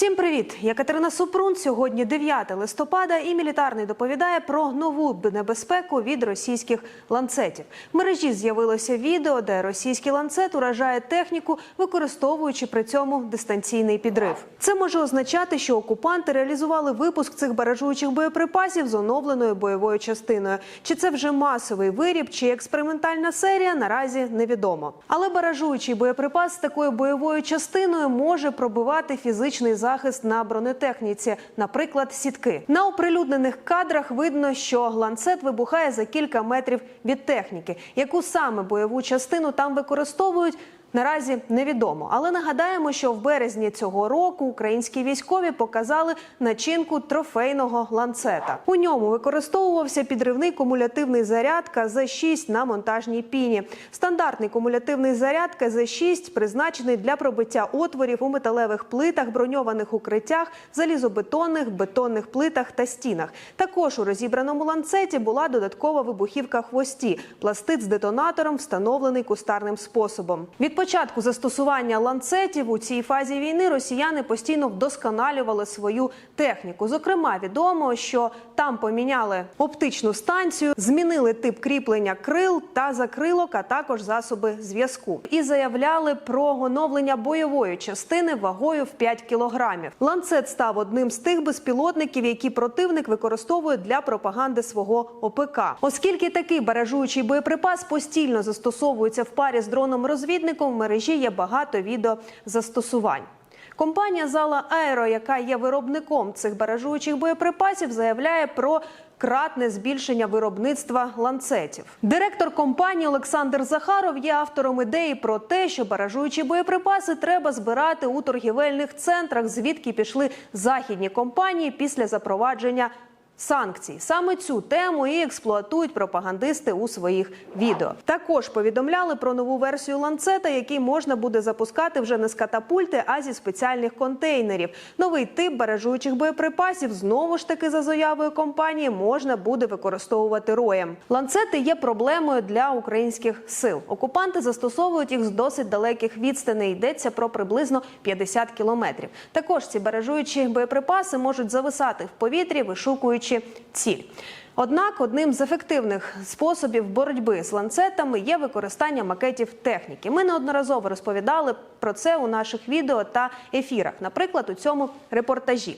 Всім привіт! Я Катерина Супрун. Сьогодні 9 листопада, і мілітарний доповідає про нову небезпеку від російських ланцетів. В мережі з'явилося відео, де російський ланцет уражає техніку, використовуючи при цьому дистанційний підрив. Це може означати, що окупанти реалізували випуск цих баражуючих боєприпасів з оновленою бойовою частиною. Чи це вже масовий виріб, чи експериментальна серія наразі невідомо. Але баражуючий боєприпас з такою бойовою частиною може пробивати фізичний захист на бронетехніці, наприклад, сітки. На оприлюднених кадрах видно, що ланцет вибухає за кілька метрів від техніки. Яку саме бойову частину там використовують? Наразі невідомо, але нагадаємо, що в березні цього року українські військові показали начинку трофейного ланцета. У ньому використовувався підривний кумулятивний заряд КЗ-6 на монтажній піні. Стандартний кумулятивний заряд КЗ-6 призначений для пробиття отворів у металевих плитах, броньованих укриттях, залізобетонних, бетонних плитах та стінах. Також у розібраному ланцеті була додаткова вибухівка хвості, пластит з детонатором, встановлений кустарним способом. Початку застосування ланцетів у цій фазі війни росіяни постійно вдосконалювали свою техніку. Зокрема, відомо, що там поміняли оптичну станцію, змінили тип кріплення крил та закрилок, а також засоби зв'язку. І заявляли про оновлення бойової частини вагою в 5 кілограмів. Ланцет став одним з тих безпілотників, які противник використовує для пропаганди свого ОПК. Оскільки такий баражуючий боєприпас постійно застосовується в парі з дроном-розвідником, в мережі є багато відео застосувань. Компанія Зала Аеро, яка є виробником цих баражуючих боєприпасів, заявляє про кратне збільшення виробництва ланцетів. Директор компанії Олександр Захаров є автором ідеї про те, що баражуючі боєприпаси треба збирати у торгівельних центрах, звідки пішли західні компанії після запровадження санкцій. Саме цю тему і експлуатують пропагандисти у своїх відео. Також повідомляли про нову версію ланцета, який можна буде запускати вже не з катапульти, а зі спеціальних контейнерів. Новий тип баражуючих боєприпасів знову ж таки за заявою компанії можна буде використовувати роєм. Ланцети є проблемою для українських сил. Окупанти застосовують їх з досить далеких відстаней. Йдеться про приблизно 50 кілометрів. Також ці баражуючі боєприпаси можуть зависати в повітрі, вишукуючи ціль. Однак одним з ефективних способів боротьби з ланцетами є використання макетів техніки. Ми неодноразово розповідали про це у наших відео та ефірах, наприклад, у цьому репортажі.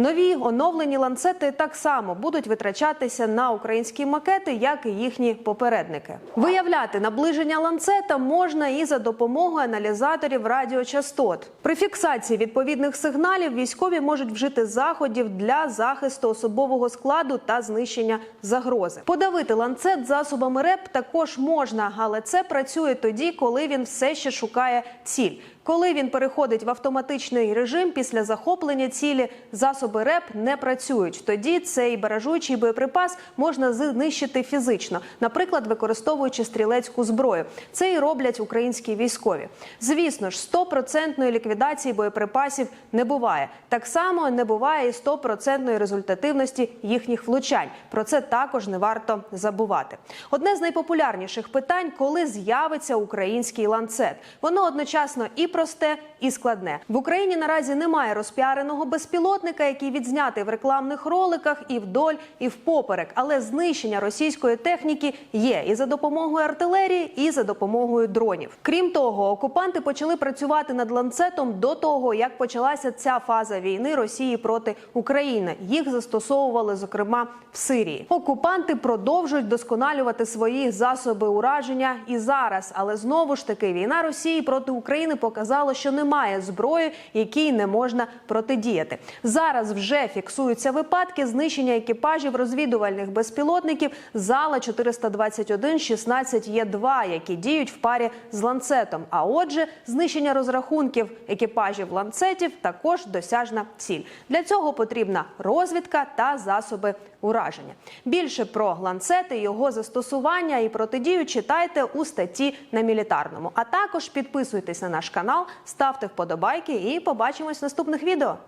Нові оновлені ланцети так само будуть витрачатися на українські макети, як і їхні попередники. Виявляти наближення ланцета можна і за допомогою аналізаторів радіочастот. При фіксації відповідних сигналів військові можуть вжити заходів для захисту особового складу та знищення загрози. Подавити ланцет засобами РЕП також можна, але це працює тоді, коли він все ще шукає ціль. Коли він переходить в автоматичний режим після захоплення цілі, засоби РЕП не працюють. Тоді цей баражуючий боєприпас можна знищити фізично, наприклад, використовуючи стрілецьку зброю. Це і роблять українські військові. Звісно ж, стопроцентної ліквідації боєприпасів не буває. Так само не буває і стопроцентної результативності їхніх влучань. Про це також не варто забувати. Одне з найпопулярніших питань, коли з'явиться український ланцет. Воно одночасно і просте, і складне. В Україні наразі немає розпіареного безпілотника, який відзнятий в рекламних роликах і вдоль, і впоперек. Але знищення російської техніки є і за допомогою артилерії, і за допомогою дронів. Крім того, окупанти почали працювати над ланцетом до того, як почалася ця фаза війни Росії проти України. Їх застосовували зокрема в Сирії. Окупанти продовжують досконалювати свої засоби ураження і зараз. Але знову ж таки війна Росії проти України показала, що немає зброї, якій не можна протидіяти. Зараз вже фіксуються випадки знищення екіпажів розвідувальних безпілотників зала 421 16 є 2 які діють в парі з ланцетом. А отже, знищення розрахунків екіпажів ланцетів також досяжна ціль. Для цього потрібна розвідка та засоби ураження. Більше про ланцети, його застосування і протидію читайте у статті на мілітарному. А також підписуйтесь на наш канал, ставте вподобайки і побачимось в наступних відео.